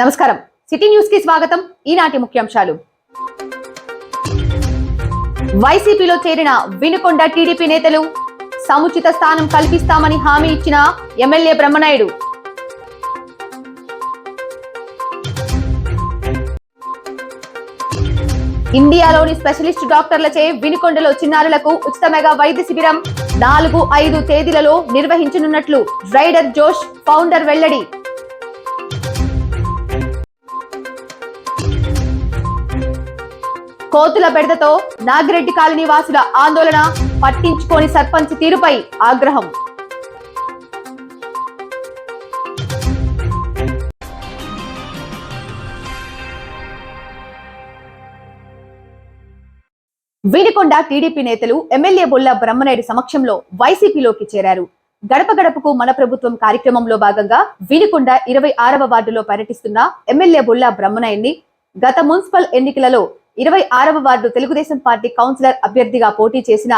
నమస్కారం. సిటీ న్యూస్కి స్వాగతం. ఈనాటి ముఖ్యాంశాలు. వైసీపీలో చేరిన వినుకొండ టీడీపీ నేతలు సముచిత స్థానం కల్పిస్తామని హామీ ఇచ్చిన ఎమ్మెల్యే బ్రహ్మనాయుడు. ఇండియాలోని స్పెషలిస్ట్ డాక్టర్లచే వినుకొండలో చిన్నారులకు ఉచిత మెగా వైద్య శిబిరం నాలుగు ఐదు తేదీలలో నిర్వహించనున్నట్లు రైడర్ జోష్ ఫౌండర్ వెల్లడి. కోతుల బెడదతో నాగిరెడ్డి కాలనీ వాసుల ఆందోళన పట్టించుకోని సర్పంచ్ తీరుపై ఆగ్రహం. వీనికొండ టీడీపీ నేతలు ఎమ్మెల్యే బొల్ల బ్రహ్మనాయుడు సమక్షంలో వైసీపీలోకి చేరారు. గడప గడపకు మన ప్రభుత్వం కార్యక్రమంలో భాగంగా వీనికొండ ఇరవై ఆరవ వార్డులో పర్యటిస్తున్న ఎమ్మెల్యే బొల్ల బ్రహ్మనాయుడిని గత మున్సిపల్ ఎన్నికలలో ఇరవై ఆరవ వార్డు తెలుగుదేశం పార్టీ కౌన్సిలర్ అభ్యర్థిగా పోటీ చేసిన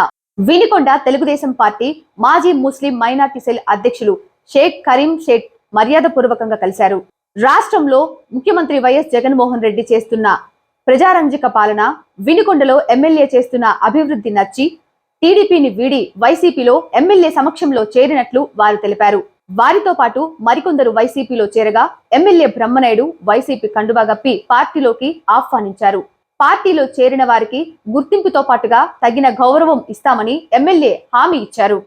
వినికొండ తెలుగుదేశం పార్టీ మాజీ ముస్లిం మైనార్టీ సెల్ అధ్యక్షులు షేక్ కరీం షేక్ మర్యాదపూర్వకంగా కలిశారు. రాష్ట్రంలో ముఖ్యమంత్రి వైఎస్ జగన్మోహన్ రెడ్డి చేస్తున్న ప్రజారంజక పాలన వినుకొండలో ఎమ్మెల్యే చేస్తున్న అభివృద్ధి నచ్చి టీడీపీని వీడి వైసీపీలో ఎమ్మెల్యే సమక్షంలో చేరినట్లు వారు తెలిపారు. వారితో పాటు మరికొందరు వైసీపీలో చేరగా ఎమ్మెల్యే బ్రహ్మనాయుడు వైసీపీ కండువా గప్పి పార్టీలోకి ఆహ్వానించారు. పార్టీలో చేరిన వారికి గుర్తింపుతో పాటుగా తగిన గౌరవం ఇస్తామని ఎమ్మెల్యే హామీ ఇచ్చారు.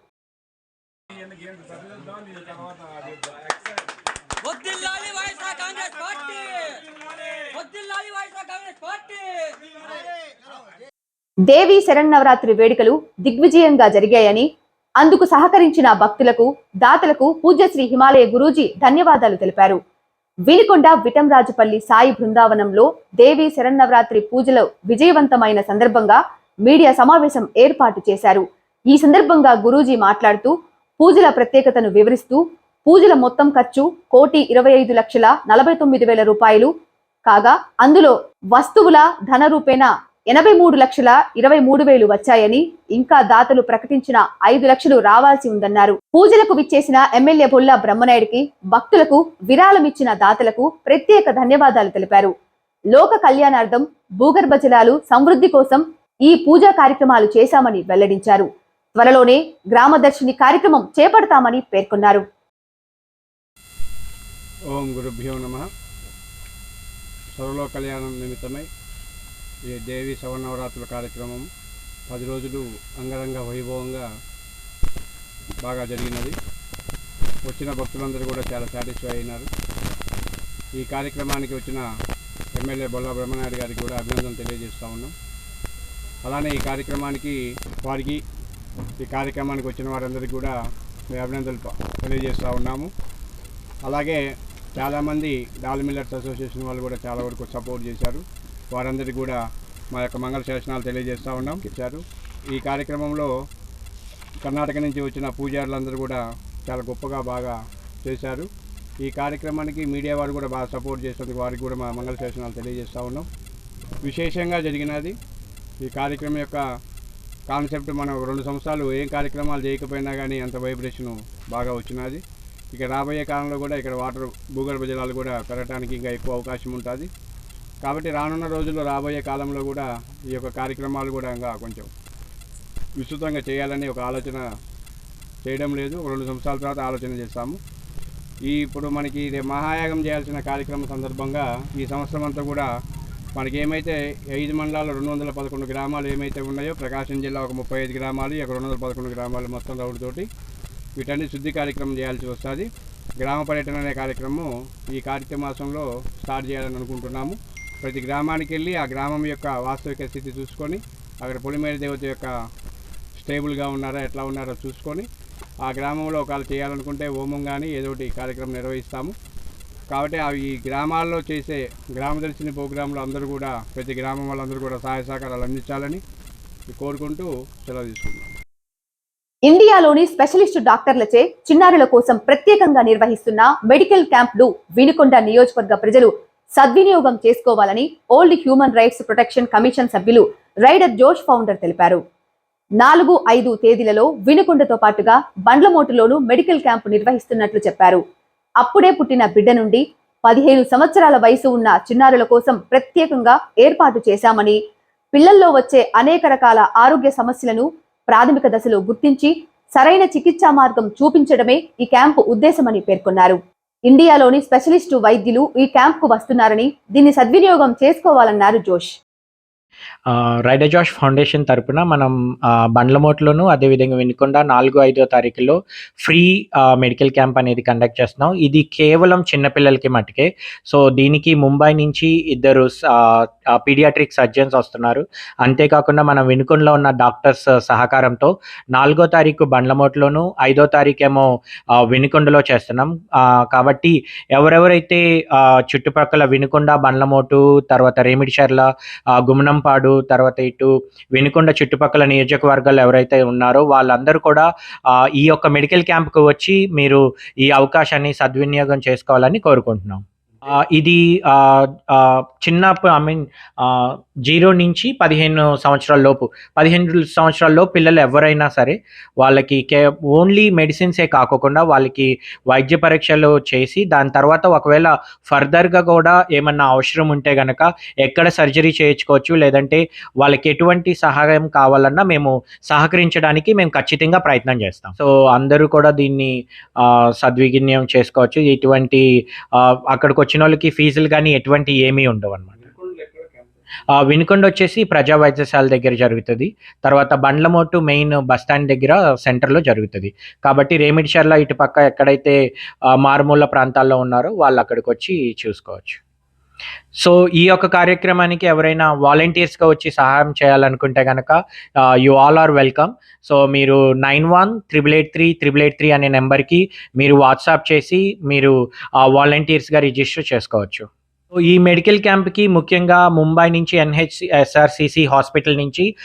దేవి శరన్నవరాత్రి వేడుకలు దిగ్విజయంగా జరిగాయని అందుకు సహకరించిన భక్తులకు దాతలకు పూజ్యశ్రీ హిమాలయ గురూజీ ధన్యవాదాలు తెలిపారు. వినుకొండ విటంరాజుపల్లి సాయి బృందావనంలో దేవి శరన్నవరాత్రి పూజలు విజయవంతమైన సందర్భంగా మీడియా సమావేశం ఏర్పాటు చేశారు. ఈ సందర్భంగా గురూజీ మాట్లాడుతూ పూజల ప్రత్యేకతను వివరిస్తూ పూజల మొత్తం ఖర్చు కోటి ఇరవై ఐదు లక్షల నలభై తొమ్మిది వేల రూపాయలు. కాగా అందులో వస్తువుల ధన రూపేణ ఎనభై మూడు లక్షల ఇరవై మూడు వేలు వచ్చాయని ఇంకా దాతలు ప్రకటించిన ఐదు లక్షలు రావాల్సి ఉందన్నారు. పూజలకు విచ్చేసిన ఎమ్మెల్యే బొల్ల బ్రహ్మనాయుడికి భక్తులకు విరాళమిచ్చిన దాతలకు ప్రత్యేక ధన్యవాదాలు తెలిపారు. లోక కళ్యాణార్థం భూగర్భ జలాలు సమృద్ధి కోసం ఈ పూజా కార్యక్రమాలు చేశామని వెల్లడించారు. త్వరలోనే గ్రామదర్శిని కార్యక్రమం చేపడతామని పేర్కొన్నారు. ఓం గురుభ్యో నమ. సర్వలో కళ్యాణం నిమిత్తమై ఈ దేవి శవనవరాత్రుల కార్యక్రమం పది రోజులు అంగరంగ వైభవంగా బాగా జరిగినది. వచ్చిన భక్తులందరూ కూడా చాలా సాటిస్ఫై అయినారు. ఈ కార్యక్రమానికి వచ్చిన ఎమ్మెల్యే బొల్ల బ్రహ్మనాయుడు గారికి కూడా అభినందన తెలియజేస్తూ ఉన్నాం. అలానే ఈ కార్యక్రమానికి వారికి ఈ కార్యక్రమానికి వచ్చిన వారందరికీ కూడా మేము అభినందనలు తెలియజేస్తూ ఉన్నాము. అలాగే చాలామంది డాల్ మిల్లర్స్ అసోసియేషన్ వాళ్ళు కూడా చాలా వరకు సపోర్ట్ చేశారు. వారందరికీ కూడా మా యొక్క మంగళ శాసనాలు తెలియజేస్తూ ఉన్నాం ఇచ్చారు ఈ కార్యక్రమంలో కర్ణాటక నుంచి వచ్చిన పూజారులందరూ కూడా చాలా గొప్పగా బాగా చేశారు. ఈ కార్యక్రమానికి మీడియా వారు కూడా బాగా సపోర్ట్ చేసినందుకు వారికి కూడా మా మంగళ శాసనాలు తెలియజేస్తూ ఉన్నాం. విశేషంగా జరిగినది ఈ కార్యక్రమం యొక్క కాన్సెప్ట్ మనం రెండు సంవత్సరాలు ఏం కార్యక్రమాలు చేయకపోయినా కానీ అంత వైబ్రేషను బాగా వచ్చినది. ఇక రాబోయే కాలంలో కూడా ఇక్కడ వాటర్ భూగర్భ జలాలు కూడా పెరగడానికి ఇంకా ఎక్కువ అవకాశం ఉంటుంది. కాబట్టి రానున్న రోజుల్లో రాబోయే కాలంలో కూడా ఈ యొక్క కార్యక్రమాలు కూడా ఇంకా కొంచెం విస్తృతంగా చేయాలని ఒక ఆలోచన చేయడం లేదు. రెండు సంవత్సరాల తర్వాత ఆలోచన చేస్తాము. ఈ ఇప్పుడు మనకి ఇది మహాయాగం చేయాల్సిన కార్యక్రమం సందర్భంగా ఈ సంవత్సరం అంతా కూడా మనకి ఏమైతే ఐదు మండలాలు రెండు వందల పదకొండు గ్రామాలు ఏమైతే ఉన్నాయో ప్రకాశం జిల్లా ఒక ముప్పై ఐదు గ్రామాలు ఒక రెండు వందల పదకొండు గ్రామాలు మొత్తం రౌడ్తోటి వీటన్ని శుద్ధి కార్యక్రమం చేయాల్సి వస్తుంది. గ్రామ పర్యటన అనే కార్యక్రమం ఈ కార్తీక మాసంలో స్టార్ట్ చేయాలని అనుకుంటున్నాము. ప్రతి గ్రామానికి వెళ్ళి ఆ గ్రామం యొక్క వాస్తవిక స్థితి చూసుకొని అక్కడ పొలిమేర దేవత యొక్క స్టేబుల్గా ఉన్నారా ఎట్లా ఉన్నారో చూసుకొని ఆ గ్రామంలో ఒకవేళ చేయాలనుకుంటే హోమం కానీ ఏదో ఒకటి కార్యక్రమం నిర్వహిస్తాము. కాబట్టి అవి ఈ గ్రామాల్లో చేసే గ్రామదర్శిని ప్రోగ్రాంలో అందరూ కూడా ప్రతి గ్రామం వాళ్ళందరూ కూడా సహాయ సహకారాలు అందించాలని కోరుకుంటూ సెలవు తీసుకుంటున్నాం. ఇండియాలోని స్పెషలిస్ట్ డాక్టర్లచే చిన్నారుల కోసం ప్రత్యేకంగా నిర్వహిస్తున్న మెడికల్ క్యాంప్ను వినుకొండ నియోజకవర్గ ప్రజలు సద్వినియోగం చేసుకోవాలని old human rights protection commission సభ్యులు రైడర్ జోష్ ఫౌండర్ తెలిపారు. నాలుగు ఐదు తేదీలలో వినుకొండతో పాటుగా బండ్లమోటులోనూ మెడికల్ క్యాంపు నిర్వహిస్తున్నట్లు చెప్పారు. అప్పుడే పుట్టిన బిడ్డ నుండి పదిహేను సంవత్సరాల వయసు ఉన్న చిన్నారుల కోసం ప్రత్యేకంగా ఏర్పాటు చేశామని పిల్లల్లో వచ్చే అనేక రకాల ఆరోగ్య సమస్యలను ప్రాథమిక దశలో గుర్తించి సరైన చికిత్సా మార్గం చూపించడమే ఈ క్యాంపు ఉద్దేశమని పేర్కొన్నారు. ఇండియాలోని స్పెషలిస్టు వైద్యులు ఈ క్యాంపుకు వస్తున్నారని దీన్ని సద్వినియోగం చేసుకోవాలన్నారు జోష్. రైడర్ జాష్ ఫౌండేషన్ తరపున మనం బండ్లమోట్లోను అదేవిధంగా వినుకొండ నాలుగు ఐదో తారీఖులో ఫ్రీ మెడికల్ క్యాంప్ అనేది కండక్ట్ చేస్తున్నాం. ఇది కేవలం చిన్నపిల్లలకి మటుకే. సో దీనికి ముంబై నుంచి ఇద్దరు పీడియాట్రిక్ సర్జన్స్ వస్తున్నారు. అంతేకాకుండా మనం వినుకొండలో ఉన్న డాక్టర్స్ సహకారంతో నాలుగో తారీఖు బండ్లమోట్లోను ఐదో తారీఖు ఏమో వినుకొండలో చేస్తున్నాం. కాబట్టి ఎవరెవరైతే చుట్టుపక్కల వినుకొండ బండ్లమోటు తర్వాత రేమిడిచర్ల గుమనం గుమ్మనంపాడు తర్వాత ఇటు వెనుకొండ చుట్టుపక్కల నియోజకవర్గాలు ఎవరైతే ఉన్నారో వాళ్ళందరూ కూడా ఈ యొక్క మెడికల్ క్యాంప్కు వచ్చి మీరు ఈ అవకాశాన్ని సద్వినియోగం చేసుకోవాలని కోరుకుంటున్నాం. ఇది చిన్న ఐ మీన్ జీరో నుంచి పదిహేను సంవత్సరాల లోపు పదిహేను సంవత్సరాల లోపు పిల్లలు ఎవరైనా సరే వాళ్ళకి కే ఓన్లీ మెడిసిన్సే కాకుండా వాళ్ళకి వైద్య పరీక్షలు చేసి దాని తర్వాత ఒకవేళ ఫర్దర్గా కూడా ఏమన్నా అవసరం ఉంటే గనక ఎక్కడ సర్జరీ చేయించుకోవచ్చు లేదంటే వాళ్ళకి ఎటువంటి సహాయం కావాలన్నా మేము సహకరించడానికి మేము ఖచ్చితంగా ప్రయత్నం చేస్తాం. సో అందరూ కూడా దీన్ని సద్వినియోగం చేసుకోవచ్చు. ఇటువంటి అక్కడికి అక్కడికి వచ్చిన వాళ్ళకి ఫీజులు కానీ ఎటువంటి ఏమీ ఉండవు అనమాట వినుకొండ వచ్చేసి ప్రజా వైద్యశాల దగ్గర జరుగుతుంది. తర్వాత బండ్లమోటు మెయిన్ బస్ స్టాండ్ దగ్గర సెంటర్లో జరుగుతుంది. కాబట్టి రేమిడిచర్ల ఇటు పక్క ఎక్కడైతే మారుమూల ప్రాంతాల్లో ఉన్నారో వాళ్ళు అక్కడికి వచ్చి చూసుకోవచ్చు. సో ఈ యొక్క కార్యక్రమానికి ఎవరైనా వాలంటీర్స్గా వచ్చి సహాయం చేయాలనుకుంటే కనుక you all are welcome so మీరు nine one triple eight three triple eight three అనే నెంబర్కి మీరు వాట్సాప్ చేసి మీరు వాలంటీర్స్గా రిజిస్టర్ చేసుకోవచ్చు. ఈ మెడికల్ క్యాంప్కి ముఖ్యంగా ముంబై నుంచి ఎన్హెచ్సి ఎస్ఆర్సిసి హాస్పిటల్ నుంచి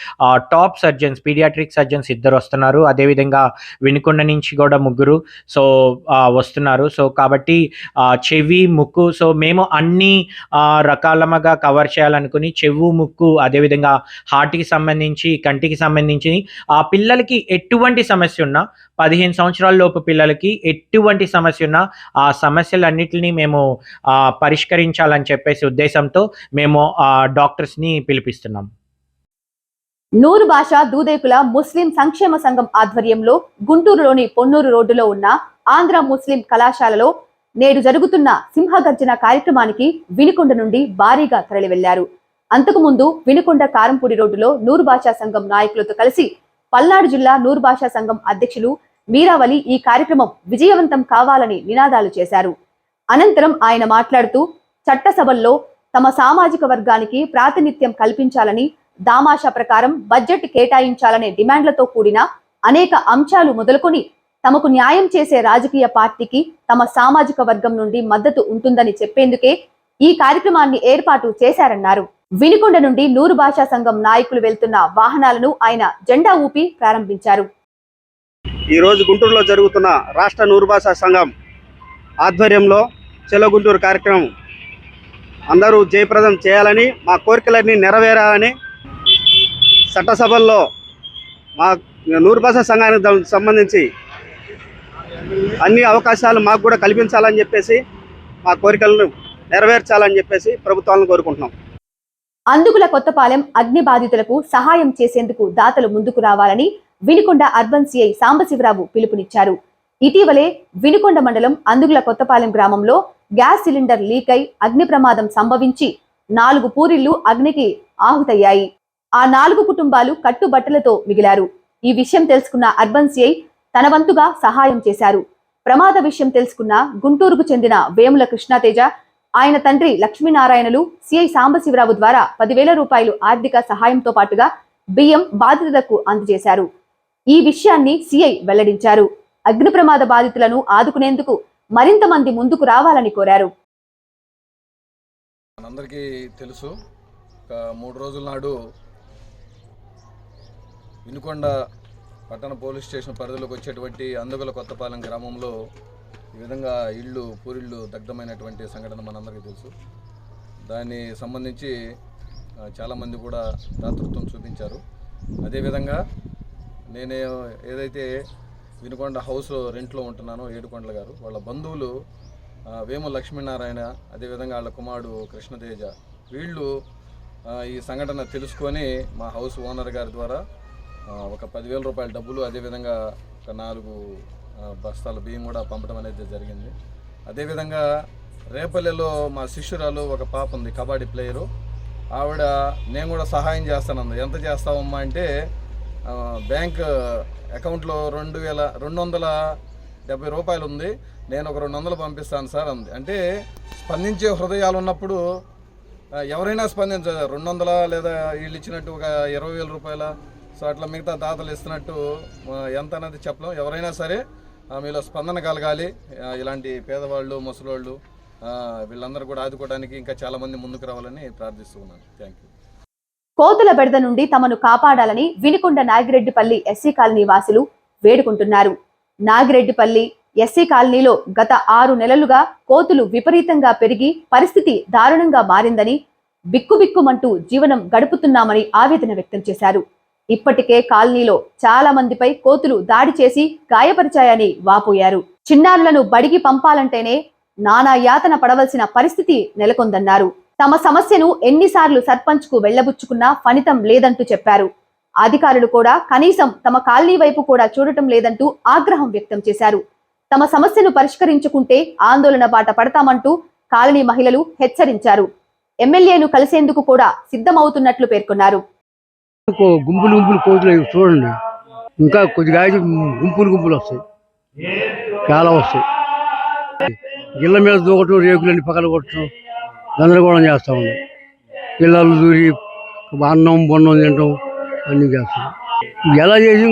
టాప్ సర్జన్స్ పీడియాట్రిక్ సర్జన్స్ ఇద్దరు వస్తున్నారు అదేవిధంగా వినుకొండ నుంచి కూడా ముగ్గురు సో వస్తున్నారు. సో కాబట్టి చెవి ముక్కు సో మేము అన్ని రకాలముగా కవర్ చేయాలనుకుని చెవు ముక్కు అదేవిధంగా హార్ట్కి సంబంధించి కంటికి సంబంధించి ఆ పిల్లలకి ఎటువంటి సమస్య ఉన్నా పదిహేను సంవత్సరాల లోపు పిల్లలకి ఎటువంటి సమస్య ఉన్నా ఆ సమస్యలన్నిటిని మేము పరిష్కరించాలని చెప్పేసి ఉద్దేశంతో మేము ఆ డాక్టర్స్ని పిలిపిస్తున్నాం. నూరు భాష దూదేకుల ముస్లిం సంక్షేమ సంఘం ఆధ్వర్యంలో గుంటూరులోని పొన్నూరు రోడ్డులో ఉన్న ఆంధ్ర ముస్లిం కళాశాలలో నేడు జరుగుతున్న సింహగర్జన కార్యక్రమానికి వినుకొండ నుండి భారీగా తరలి వెళ్ళారు అంతకుముందు వినుకొండ కారంపూడి రోడ్డులో నూరు భాషా సంఘం నాయకులతో కలిసి పల్నాడు జిల్లా నూరు భాషా సంఘం అధ్యక్షులు మీరావలి ఈ కార్యక్రమం విజయవంతం కావాలని నినాదాలు చేశారు. అనంతరం ఆయన మాట్లాడుతూ చట్టసభల్లో తమ సామాజిక వర్గానికి ప్రాతినిధ్యం కల్పించాలని దామాషా ప్రకారం బడ్జెట్ కేటాయించాలనే డిమాండ్లతో కూడిన అనేక అంశాలు మొదలుకొని తమకు న్యాయం చేసే రాజకీయ పార్టీకి తమ సామాజిక వర్గం నుండి మద్దతు ఉంటుందని చెప్పేందుకే ఈ కార్యక్రమాన్ని ఏర్పాటు చేశారన్నారు. వినుకొండ నుండి నూరు భాషా సంఘం నాయకులు వెళ్తున్న వాహనాలను ఆయన జెండా ఊపి ప్రారంభించారు. ఈ రోజు గుంటూరులో జరుగుతున్న రాష్ట్ర నూరుభాషా సంఘం ఆధ్వర్యంలో చెలో గుంటూరు కార్యక్రమం అందరూ జయప్రదం చేయాలని మా కోరికలన్నీ నెరవేరాలని చట్టసభల్లో మా నూరుభాష సంఘానికి సంబంధించి అన్ని అవకాశాలు మాకు కూడా కల్పించాలని చెప్పేసి మా కోరికలను నెరవేర్చాలని చెప్పేసి ప్రభుత్వాలను కోరుకుంటున్నాం. అందుకుల కొత్తపాలెం అగ్ని బాధితులకు సహాయం చేసేందుకు దాతలు ముందుకు రావాలని వినుకొండ అర్బన్ సిఐ సాంబశివరావు పిలుపునిచ్చారు. ఇటీవలే వినుకొండ మండలం అందుగుల కొత్తపాలెం గ్రామంలో గ్యాస్ సిలిండర్ లీక్ అయి అగ్ని ప్రమాదం సంభవించి నాలుగు పూరిళ్ళు అగ్నికి ఆహుతయ్యాయి. ఆ నాలుగు కుటుంబాలు కట్టుబట్టలతో మిగిలారు. ఈ విషయం తెలుసుకున్న అర్బన్ సిఐ తన వంతుగా సహాయం చేశారు. ప్రమాద విషయం తెలుసుకున్న గుంటూరుకు చెందిన వేముల కృష్ణాతేజ ఆయన తండ్రి లక్ష్మీనారాయణలు సిఐ సాంబశివరావు ద్వారా పదివేల రూపాయలు ఆర్థిక సహాయంతో పాటుగా బియ్యం బాధితులకు అందజేశారు. ఈ విషయాన్ని సిఐ వెల్లడించారు. అగ్ని ప్రమాద బాధితులను ఆదుకునేందుకు మరింత మంది ముందుకు రావాలని కోరారు. మనందరికీ తెలుసు మూడు రోజుల నాడు వినుకొండ పట్టణ పోలీస్ స్టేషన్ పరిధిలోకి వచ్చేటువంటి అందుగల కొత్తపాలెం గ్రామంలో ఈ విధంగా ఇళ్ళు పూరిళ్ళు దగ్ధమైనటువంటి సంఘటన మనందరికీ తెలుసు. దాన్ని సంబంధించి చాలామంది కూడా దాతృత్వం చూపించారు. అదేవిధంగా నేను ఏదైతే వినుకొండ హౌస్ రెంట్లో ఉంటున్నానో ఏడుకొండల గారు వాళ్ళ బంధువులు వేము లక్ష్మీనారాయణ అదేవిధంగా వాళ్ళ కుమారుడు కృష్ణతేజ వీళ్ళు ఈ సంఘటన తెలుసుకొని మా హౌస్ ఓనర్ గారి ద్వారా ఒక పదివేల రూపాయల డబ్బులు అదేవిధంగా ఒక నాలుగు బస్తాల బియ్యం కూడా పంపడం అనేది జరిగింది. అదేవిధంగా రేపల్లెలో మా శిష్యురాలు ఒక పాప ఉంది కబడ్డీ ప్లేయరు. ఆవిడ నేను కూడా సహాయం చేస్తానంది. ఎంత చేస్తావమ్మా అంటే బ్యాంక్ అకౌంట్లో రెండు వేల రెండు వందల డెబ్బై రూపాయలు ఉంది. నేను ఒక రెండు వందలు పంపిస్తాను సార్ అంది. అంటే స్పందించే హృదయాలు ఉన్నప్పుడు ఎవరైనా స్పందించారు రెండు వందల లేదా వీళ్ళు ఇచ్చినట్టు ఒక ఇరవై వేల రూపాయల సో అట్లా మిగతా దాతలు ఇస్తున్నట్టు ఎంత అనేది చెప్పలేం. ఎవరైనా సరే మీలో స్పందన కలగాలి. ఇలాంటి పేదవాళ్ళు ముసలోళ్ళు వీళ్ళందరూ కూడా ఆదుకోవడానికి ఇంకా చాలామంది ముందుకు రావాలని ప్రార్థిస్తున్నాను. థ్యాంక్ యూ కోతుల బెడద నుండి తమను కాపాడాలని వినుకొండ నాగిరెడ్డిపల్లి ఎస్సీ కాలనీ వాసులు వేడుకుంటున్నారు. నాగిరెడ్డిపల్లి ఎస్సీ కాలనీలో గత ఆరు నెలలుగా కోతులు విపరీతంగా పెరిగి పరిస్థితి దారుణంగా మారిందని బిక్కుబిక్కుమంటూ జీవనం గడుపుతున్నామని ఆవేదన వ్యక్తం చేశారు. ఇప్పటికే కాలనీలో చాలా మందిపై కోతులు దాడి చేసి గాయపరిచాయని వాపోయారు. చిన్నారులను బడికి పంపాలంటేనే నానా యాతన పడవలసిన పరిస్థితి నెలకొందన్నారు. తమ సమస్యను ఎన్నిసార్లు సర్పంచ్కు వెళ్ళబుచ్చుకున్నా ఫలితం లేదంటూ చెప్పారు. అధికారులు కూడా కనీసం తమ కాలనీ వైపు కూడా చూడటం లేదంటూ ఆగ్రహం వ్యక్తం చేశారు. తమ సమస్యను పరిష్కరించుకుంటే ఆందోళన బాట పడతామంటూ కాలనీ మహిళలు హెచ్చరించారు. ఎమ్మెల్యేను కలిసేందుకు కూడా సిద్ధమవుతున్నట్లు పేర్కొన్నారు. గుంపులు గుంపులు కోతులు చూడండి. ఇంకా కొద్దిగా గుంపులు గుంపులు వస్తాయి. చాలా వస్తాయి. ఇళ్ళ మీద దూకటం రేకులన్నీ పక్కన కొట్టడం గందరగోళం చేస్తూ ఉంది. పిల్లలు దూరి అన్నం బొన్నం తింటాం అన్నీ చేస్తాం. ఎలా చేసి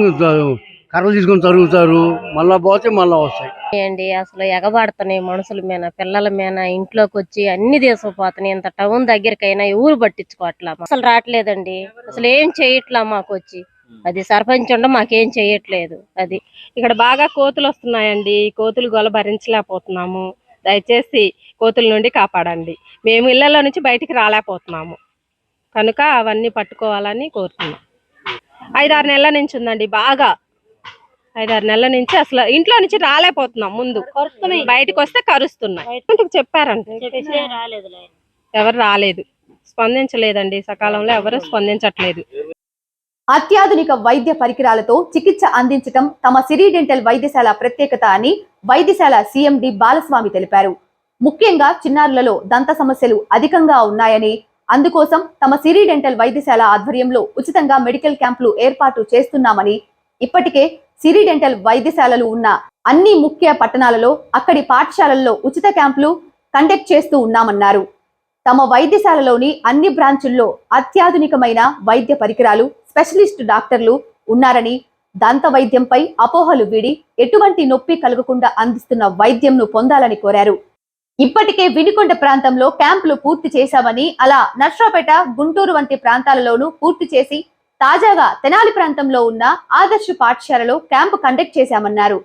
కర్రలు తీసుకొని తరుగుతారు మళ్ళా పోతే మళ్ళా వస్తాయి. అండి అసలు ఎగబడుతున్నాయి మనుషుల మీద పిల్లల మీద ఇంట్లోకి వచ్చి అన్ని తీసుకుపోతున్నాయి. ఇంత టౌన్ దగ్గరకైనా ఊరు పట్టించుకోవట్లా అసలు రావట్లేదండి. అసలు ఏం చేయట్లా మాకు వచ్చి? అది సర్పంచ్ ఉండ మాకేం చేయట్లేదు. అది. ఇక్కడ బాగా కోతులు వస్తున్నాయండి. కోతులు గొల భరించలేకపోతున్నాము. దయచేసి కోతుల నుండి కాపాడండి. మేము ఇళ్ళలో నుంచి బయటికి రాలేకపోతున్నాము. కనుక అవన్నీ పట్టుకోవాలని కోరుతున్నాం. ఐదారు నెలల నుంచి ఉందండి బాగా. ఐదారు నెలల నుంచి అసలు ఇంట్లో నుంచి రాలేకపోతున్నాం ముందు. బయటకు వస్తే కరుస్తున్నాయి. చెప్పారంట. ఎవరు రాలేదు. స్పందించలేదండి. సకాలంలో ఎవరు స్పందించట్లేదు. అత్యాధునిక వైద్య పరికరాలతో చికిత్స అందించటం తమ సిరి డెంటల్ వైద్యశాల ప్రత్యేకత అని వైద్యశాల సీఎండి బాలస్వామి తెలిపారు. ముఖ్యంగా చిన్నారులలో దంత సమస్యలు అధికంగా ఉన్నాయని అందుకోసం తమ సిరి డెంటల్ వైద్యశాల ఆధ్వర్యంలో ఉచితంగా మెడికల్ క్యాంపులు ఏర్పాటు చేస్తున్నామని ఇప్పటికే సిరి డెంటల్ వైద్యశాలలు ఉన్న అన్ని ముఖ్య పట్టణాలలో అక్కడి పాఠశాలల్లో ఉచిత క్యాంపులు కండక్ట్ చేస్తూ ఉన్నామన్నారు. తమ వైద్యశాలలోని అన్ని బ్రాంచుల్లో అత్యాధునికమైన వైద్య పరికరాలు స్పెషలిస్ట్ డాక్టర్లు ఉన్నారని దంత వైద్యంపై అపోహలు వీడి ఎటువంటి నొప్పి కలగకుండా అందిస్తున్న వైద్యంను పొందాలని కోరారు. ఇప్పటికే వినుకొండ ప్రాంతంలో క్యాంపులు పూర్తి చేశామని అలా నర్సరాపేట గుంటూరు వంటి ప్రాంతాలలోనూ పూర్తి చేసి తాజాగా తెనాలి ప్రాంతంలో ఉన్న ఆదర్శ పాఠశాలలో క్యాంపు కండక్ట్ చేశామన్నారు.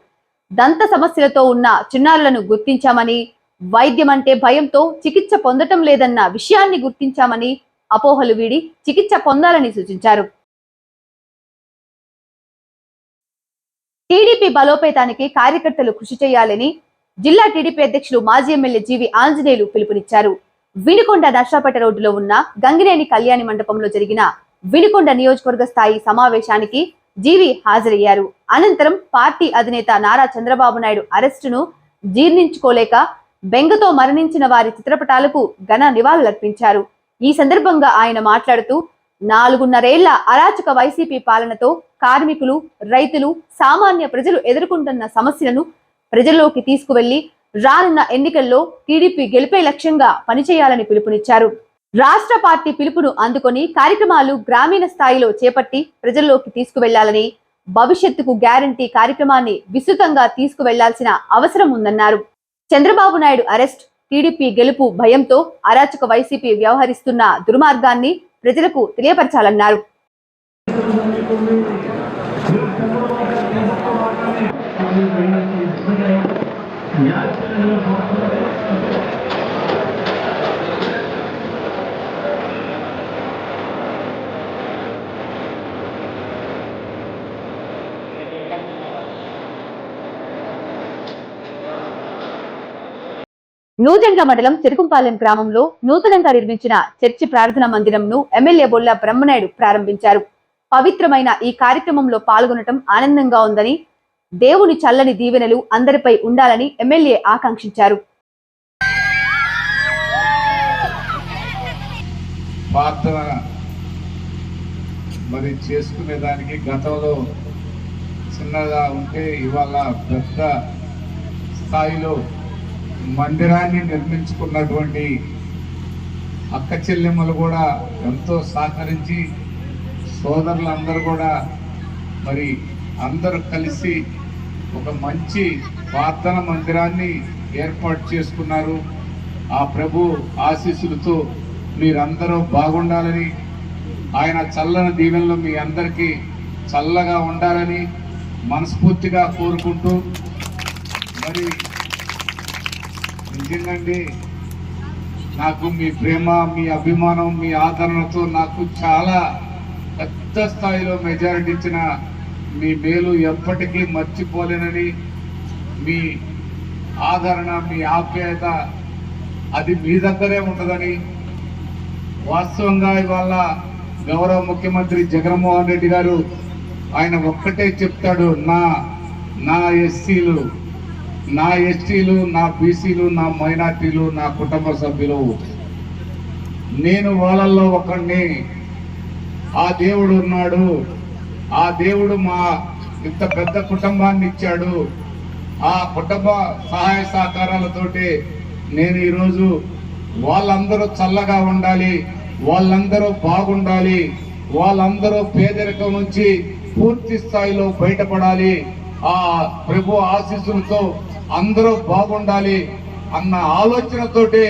దంత సమస్యలతో ఉన్న చిన్నారులను గుర్తించామని వైద్యం అంటే భయంతో చికిత్స పొందటం లేదన్న విషయాన్ని గుర్తించామని అపోహలు వీడి చికిత్స పొందాలని సూచించారు. టీడీపీ బలోపేతానికి కార్యకర్తలు కృషి చేయాలని జిల్లా టీడీపీ అధ్యక్షులు మాజీ ఎమ్మెల్యే జీవి ఆంజనేయులు పిలుపునిచ్చారు. వినుకొండ నర్సాపేట రోడ్డులో ఉన్న గంగినేని కళ్యాణి మండపంలో జరిగిన వినుకొండ నియోజకవర్గ స్థాయి సమావేశానికి జీవి హాజరయ్యారు. అనంతరం పార్టీ అధినేత నారా చంద్రబాబు నాయుడు అరెస్టును జీర్ణించుకోలేక బెంగతో మరణించిన వారి చిత్రపటాలకు ఘన నివాళులర్పించారు. ఈ సందర్భంగా ఆయన మాట్లాడుతూ నాలుగున్నరేళ్ళ అరాచక వైసీపీ పాలనతో కార్మికులు రైతులు సామాన్య ప్రజలు ఎదుర్కొంటున్న సమస్యలను ప్రజల్లోకి తీసుకువెళ్ళి రానున్న ఎన్నికల్లో టీడీపీ గెలిపే లక్ష్యంగా పనిచేయాలని పిలుపునిచ్చారు. రాష్ట్ర పార్టీ పిలుపును అందుకొని కార్యక్రమాలు గ్రామీణ స్థాయిలో చేపట్టి ప్రజల్లోకి తీసుకువెళ్ళాలని భవిష్యత్తుకు గ్యారంటీ కార్యక్రమాన్ని విస్తృతంగా తీసుకువెళ్ళాల్సిన అవసరం ఉందన్నారు. చంద్రబాబు నాయుడు అరెస్ట్ టీడీపీ గెలుపు భయంతో అరాచక వైసీపీ వ్యవహరిస్తున్న దుర్మార్గాన్ని ప్రజలకు తెలియపరచాలన్నారు. Thank you. నూజంగ మండలం చెరుకుంపాలెం గ్రామంలో నూతనంగా నిర్మించిన చర్చి ప్రార్థనా మందిరంను ఎమ్మెల్యే బొల్ల బ్రహ్మనాయుడు ప్రారంభించారు. పవిత్రమైన ఈ కార్యక్రమంలో పాల్గొనటం ఆనందంగా ఉందని దేవుని చల్లని దీవెనలు అందరిపై ఉండాలని ఎమ్మెల్యే ఆకాంక్షించారు. ప్రార్థన మరి చేసుకునే దానికి గతంలో చిన్నగా ఉంటే ఇవాళ పెద్ద స్థాయిలో మందిరాన్ని నిర్మించుకున్నటువంటి అక్క చెల్లెమ్మలు కూడా ఎంతో సహకరించి సోదరులందరూ కూడా మరి అందరూ కలిసి ఒక మంచి ప్రార్థన మందిరాన్ని ఏర్పాటు చేసుకున్నారు. ఆ ప్రభు ఆశీస్సులతో మీరందరూ బాగుండాలని ఆయన చల్లని దీవెనలు మీ అందరికీ చల్లగా ఉండాలని మనస్ఫూర్తిగా కోరుకుంటూ మరి నిజంగాండి నాకు మీ ప్రేమ మీ అభిమానం మీ ఆదరణతో నాకు చాలా పెద్ద స్థాయిలో మెజారిటీ ఇచ్చిన మీ మేలు ఎప్పటికీ మర్చిపోలేనని మీ ఆదరణ మీ ఆప్యాయత అది మీ దగ్గరే ఉంటుందని వాస్తవంగా ఇవాళ గౌరవ ముఖ్యమంత్రి జగన్మోహన్ రెడ్డి గారు ఆయన ఒక్కటే చెప్తాడు నా నా ఎస్సీలు నా ఎస్టీలు నా బీసీలు నా మైనార్టీలు నా కుటుంబ సభ్యులు. నేను వాళ్ళల్లో ఒకరిని ఆ దేవుడు ఉన్నాడు. ఆ దేవుడు మా ఇంత పెద్ద కుటుంబాన్ని ఇచ్చాడు. ఆ కుటుంబ సహాయ సహకారాలతోటి నేను ఈరోజు వాళ్ళందరూ చల్లగా ఉండాలి వాళ్ళందరూ బాగుండాలి వాళ్ళందరూ పేదరికం నుంచి పూర్తి స్థాయిలో బయటపడాలి. ఆ ప్రభు ఆశీస్సులతో అందరూ బాగుండాలి అన్న ఆలోచనతోటి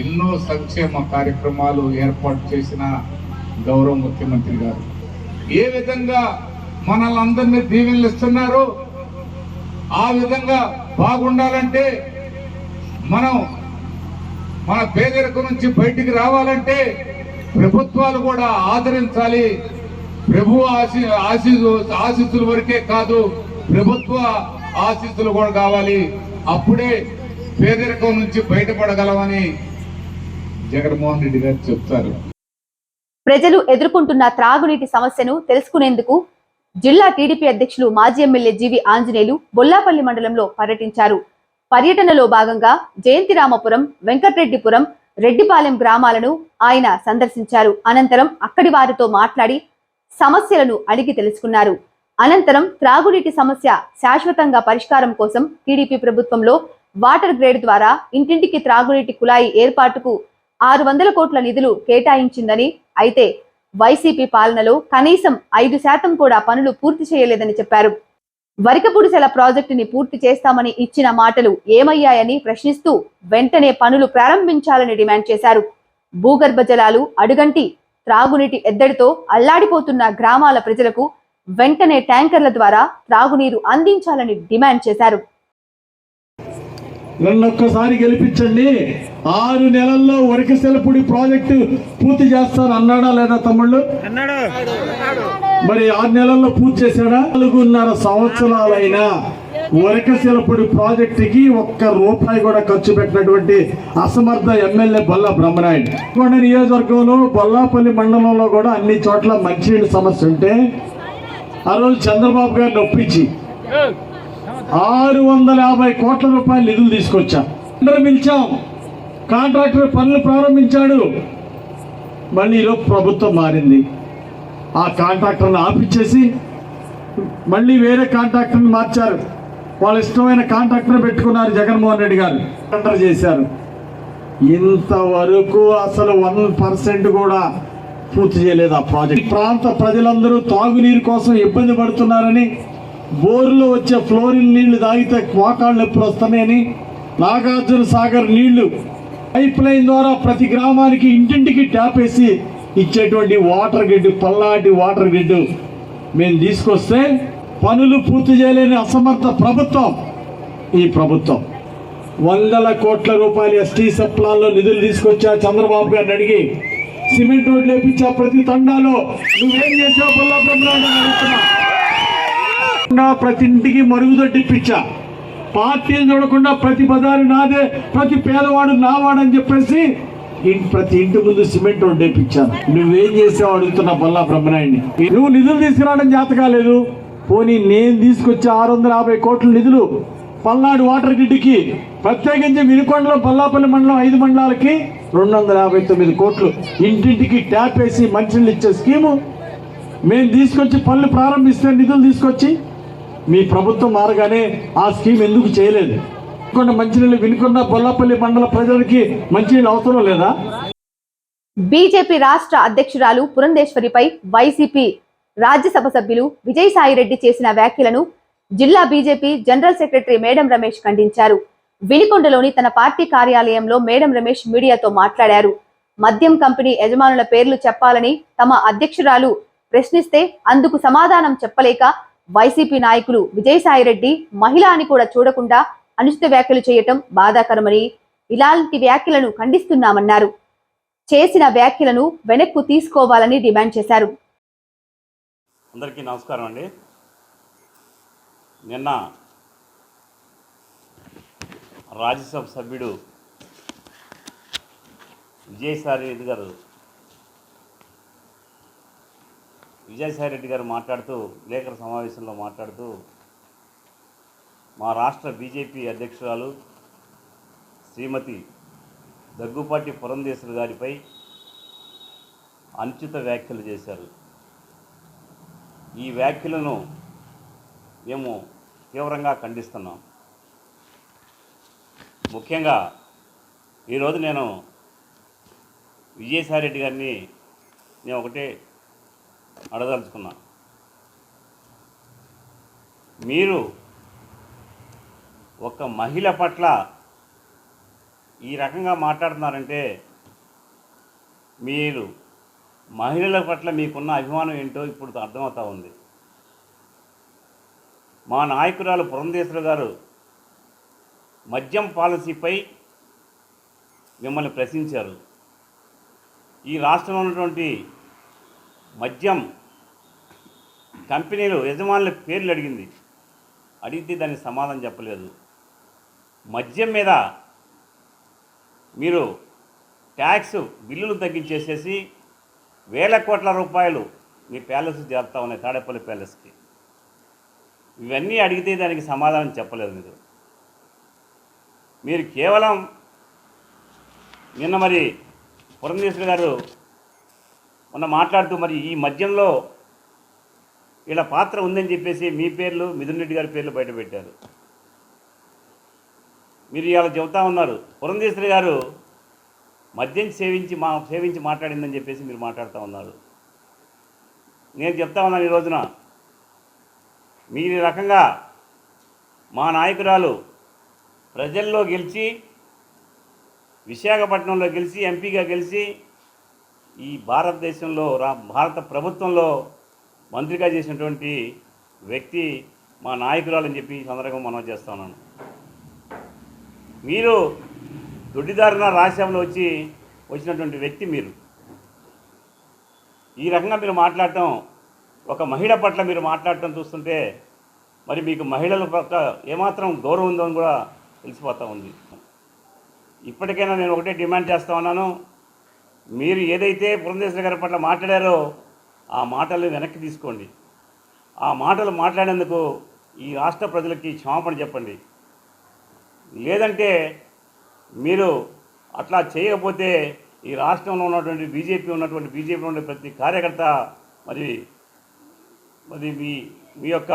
ఎన్నో సంక్షేమ కార్యక్రమాలు ఏర్పాటు చేసిన గౌరవ ముఖ్యమంత్రి గారు. ఏ విధంగా మనల్ని అందరినీ దీవెనలు ఇస్తున్నారో ఆ విధంగా బాగుండాలంటే మనం మన పేదరికం నుంచి బయటికి రావాలంటే ప్రభుత్వాలు కూడా ఆదరించాలి. ప్రభు ఆశీ ఆశీసు ఆశీస్సుల వరకే కాదు ప్రభుత్వ ఆశీస్సులు కూడా కావాలి. అప్పుడే పేదరికం నుంచి బయటపడగలమని జగన్మోహన్ రెడ్డి గారు చెప్తారు. ప్రజలు ఎదుర్కొంటున్న త్రాగునీటి సమస్యను తెలుసుకునేందుకు జిల్లా టీడీపీ అధ్యక్షులు మాజీ ఎమ్మెల్యే జీవి ఆంజనేయులు బొల్లాపల్లి మండలంలో పర్యటించారు. పర్యటనలో భాగంగా జయంతిరామపురం వెంకటరెడ్డిపురం రెడ్డిపాలెం గ్రామాలను ఆయన సందర్శించారు. అనంతరం అక్కడి వారితో మాట్లాడి సమస్యలను అడిగి తెలుసుకున్నారు. అనంతరం త్రాగునీటి సమస్య శాశ్వతంగా పరిష్కారం కోసం టీడీపీ ప్రభుత్వంలో వాటర్ గ్రేడ్ ద్వారా ఇంటింటికి త్రాగునీటి కుళాయి ఏర్పాటుకు ఆరు వందల కోట్ల నిధులు కేటాయించిందని అయితే వైసీపీ పాలనలో కనీసం ఐదు శాతం కూడా పనులు పూర్తి చేయలేదని చెప్పారు. వరికపుడిసెల ప్రాజెక్టుని పూర్తి చేస్తామని ఇచ్చిన మాటలు ఏమయ్యాయని ప్రశ్నిస్తూ వెంటనే పనులు ప్రారంభించాలని డిమాండ్ చేశారు. భూగర్భ జలాలు అడుగంటి త్రాగునీటి ఎద్దడితో అల్లాడిపోతున్న గ్రామాల ప్రజలకు వెంటనే ట్యాంకర్ల ద్వారా త్రాగునీరు అందించాలని డిమాండ్ చేశారు. నన్ను ఒక్కసారి గెలిపించండి. ఆరు నెలల్లో వరకసెలపుడి ప్రాజెక్టు పూర్తి చేస్తాను అన్నాడా లేదా తమ్ముళ్ళు? మరి ఆరు నెలల్లో పూర్తి చేశాడా? నాలుగున్నర సంవత్సరాలైనా వరకశిలపుడి ప్రాజెక్టుకి ఒక్క రూపాయి కూడా ఖర్చు పెట్టినటువంటి అసమర్థ ఎమ్మెల్యే బొల్ల బ్రహ్మనాయుడు. కొండ నియోజకవర్గంలో బొల్లాపల్లి మండలంలో కూడా అన్ని చోట్ల మంచినీళ్ళ సమస్య ఉంటే ఆ రోజు చంద్రబాబు గారిని ఒప్పించి ఆరు వందల యాభై కోట్ల రూపాయలు నిధులు తీసుకొచ్చాం. టెండర్ పిలిచాం. కాంట్రాక్టర్ పనులు ప్రారంభించాడు. మళ్ళీ ఈరోజు ప్రభుత్వం మారింది. ఆ కాంట్రాక్టర్ని ఆపిచ్చేసి మళ్ళీ వేరే కాంట్రాక్టర్ని మార్చారు. వాళ్ళ ఇష్టమైన కాంట్రాక్టర్ పెట్టుకున్నారు జగన్మోహన్ రెడ్డి గారు. టెండర్ చేశారు. ఇంతవరకు అసలు వన్ పర్సెంట్ కూడా పూర్తి చేయలేదు ఆ ప్రాజెక్ట్. ఈ ప్రాంత ప్రజలందరూ తాగునీరు కోసం ఇబ్బంది పడుతున్నారని బోర్లో వచ్చే ఫ్లోరిన్ నీళ్ళు తాగితే మోకాళ్ళు నొప్పులు వస్తున్నాయని నాగార్జున సాగర్ నీళ్ళు పైప్ లైన్ ద్వారా ప్రతి గ్రామానికి ఇంటింటికి ట్యాప్ వేసి ఇచ్చేటువంటి వాటర్ గ్రిడ్ పల్లాటి వాటర్ గ్రిడ్. మేము తీసుకొస్తే పనులు పూర్తి చేయలేని అసమర్థ ప్రభుత్వం ఈ ప్రభుత్వం. వందల కోట్ల రూపాయలు ఎస్టీ సప్లాన్లో నిధులు తీసుకొచ్చా చంద్రబాబు గారిని అడిగి సిమెంట్ రోడ్లు వేపించా ప్రతి తండాలో. నువ్వేం చేసావు పల్లా బ్రహ్మరాజు ప్రతి ఇంటికి మరుగుదొడ్డి ఇప్పించా పార్టీలు చూడకుండా ప్రతి బజారు నాదే ప్రతి పేదవాడు నావాడని చెప్పేసి ప్రతి ఇంటి ముందు సిమెంట్ వండేపించాను. నువ్వేం చేసావు అడుగుతున్నా బల్లా బ్రహ్మనాయుడిని. నువ్వు నిధులు తీసుకురావడం జాత కాలేదు పోనీ నేను తీసుకొచ్చే ఆరు వందల యాభై కోట్ల నిధులు పల్నాడు వాటర్ గ్రిడ్కి ప్రత్యేకించి వినుకొండలో పల్లాపల్లి మండలం ఐదు మండలాలకి రెండు వందల యాభై తొమ్మిది కోట్లు. ఇంటింటికి ట్యాప్ వేసి మంచినీళ్ళు ఇచ్చే స్కీము. మేము తీసుకొచ్చి పనులు ప్రారంభిస్తే నిధులు తీసుకొచ్చి మీ ప్రభుత్వం మారగానే ఆ స్కీమ్ ఎందుకు చేయలేదు? వినుకొండ మంచినీళ్ళు వినుకొండ బొల్లపల్లి మండల ప్రజలకి మంచినీళ్ళు అవసరం లేదా? బీజేపీ రాష్ట్ర అధ్యక్షురాలు పురంధేశ్వరిపై వైసీపీ రాజ్యసభ సభ్యులు విజయసాయిరెడ్డి చేసిన వ్యాఖ్యలను జిల్లా BJP general secretary madam Ramesh ఖండించారు. వినికొండలోని తన పార్టీ కార్యాలయంలో మేడం రమేష్ మీడియాతో మాట్లాడారు. మద్యం కంపెనీ యజమానుల పేర్లు చెప్పాలని తమ అధ్యక్షురాలు ప్రశ్నిస్తే అందుకు సమాధానం చెప్పలేక వైసీపీ నాయకులు విజయసాయిరెడ్డి మహిళ అని కూడా చూడకుండా అనుచిత వ్యాఖ్యలు చేయటం బాధాకరమని ఇలాంటి వ్యాఖ్యలను ఖండిస్తున్నామన్నారు. చేసిన వ్యాఖ్యలను వెనక్కు తీసుకోవాలని డిమాండ్ చేశారు. అందరికీ నమస్కారం అండి. నిన్న రాజ్యసభ సభ్యుడు విజయసాయి రెడ్డి గారు విజయసాయి రెడ్డి గారు మాట్లాడుతూ విలేకరుల సమావేశంలో మాట్లాడుతూ మా రాష్ట్ర బీజేపీ అధ్యక్షురాలు శ్రీమతి దగ్గుపాటి పురంధేశ్వరి గారిపై అనుచిత వ్యాఖ్యలు చేశారు. ఈ వ్యాఖ్యలను మేము తీవ్రంగా ఖండిస్తున్నాం. ముఖ్యంగా ఈరోజు నేను విజయసాయిరెడ్డి గారిని నేను ఒకటే అడదలుచుకున్నా మీరు ఒక మహిళ పట్ల ఈ రకంగా మాట్లాడుతున్నారంటే మీరు మహిళల పట్ల మీకున్న అభిమానం ఏంటో ఇప్పుడు అర్థమవుతా ఉంది. మా నాయకురాలు పురంధేశ్వరు గారు మద్యం పాలసీపై మిమ్మల్ని ప్రశ్నించారు. ఈ రాష్ట్రంలో ఉన్నటువంటి మద్యం కంపెనీలు యజమానుల పేర్లు అడిగింది. అడిగితే దానికి సమాధానం చెప్పలేదు. మద్యం మీద మీరు ట్యాక్స్ బిల్లులు తగ్గించేసేసి వేల కోట్ల రూపాయలు మీ ప్యాలెస్ చేరుతా ఉన్నాయి తాడేపల్లి ప్యాలెస్కి. ఇవన్నీ అడిగితే దానికి సమాధానం చెప్పలేదు మీరు. మీరు కేవలం నిన్న మరి పురంధేశ్వరి గారు మొన్న మాట్లాడుతూ మరి ఈ మద్యంలో వీళ్ళ పాత్ర ఉందని చెప్పేసి మీ పేర్లు మిథున్ రెడ్డి గారి పేర్లు బయటపెట్టారు మీరు ఇవాళ చెబుతా ఉన్నారు పురంధేశ్వరి గారు మద్యం సేవించి మా సేవించి మాట్లాడిందని చెప్పేసి మీరు మాట్లాడుతూ ఉన్నారు. నేను చెప్తా ఉన్నాను ఈ రోజున మీరు రకంగా మా నాయకురాలు ప్రజల్లో గెలిచి విశాఖపట్నంలో గెలిచి ఎంపీగా గెలిచి ఈ భారతదేశంలో రా భారత ప్రభుత్వంలో మంత్రిగా చేసినటువంటి వ్యక్తి మా నాయకురాలని చెప్పి ఈ సందర్భంగా మనం చేస్తా ఉన్నాను. మీరు దొడ్డిదారిన రాజ్యసభలో వచ్చి వచ్చినటువంటి వ్యక్తి మీరు. ఈ రకంగా మీరు మాట్లాడటం ఒక మహిళ పట్ల మీరు మాట్లాడటం చూస్తుంటే మరి మీకు మహిళల పట్ల ఏమాత్రం గౌరవం ఉందో అని కూడా తెలిసిపోతూ ఉంది. ఇప్పటికైనా నేను ఒకటే డిమాండ్ చేస్తా ఉన్నాను. మీరు ఏదైతే పురంధేశ్వర గారి పట్ల మాట్లాడారో ఆ మాటలు వెనక్కి తీసుకోండి. ఆ మాటలు మాట్లాడేందుకు ఈ రాష్ట్ర ప్రజలకి క్షమాపణ చెప్పండి. లేదంటే మీరు అట్లా చేయకపోతే ఈ రాష్ట్రంలో ఉన్నటువంటి బీజేపీ ఉన్నటువంటి బీజేపీలో ఉండే ప్రతి కార్యకర్త మరి మరి మీ మీ యొక్క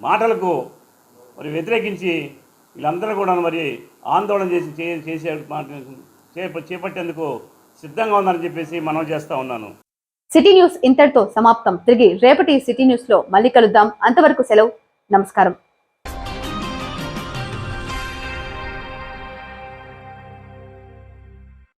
మాటలకు మరి వ్యతిరేకించి వీళ్ళందరూ కూడా మరి ఆందోళన చేసి చే- చేసే చేప- చేపట్టేందుకు సిద్ధంగా ఉందని చెప్పేసి మనం చేస్తూ ఉన్నాను. సిటీ న్యూస్ ఇంతటితో సమాప్తం. తిరిగి రేపటి సిటీ న్యూస్లో మళ్ళీ కలుద్దాం. అంతవరకు సెలవు. నమస్కారం.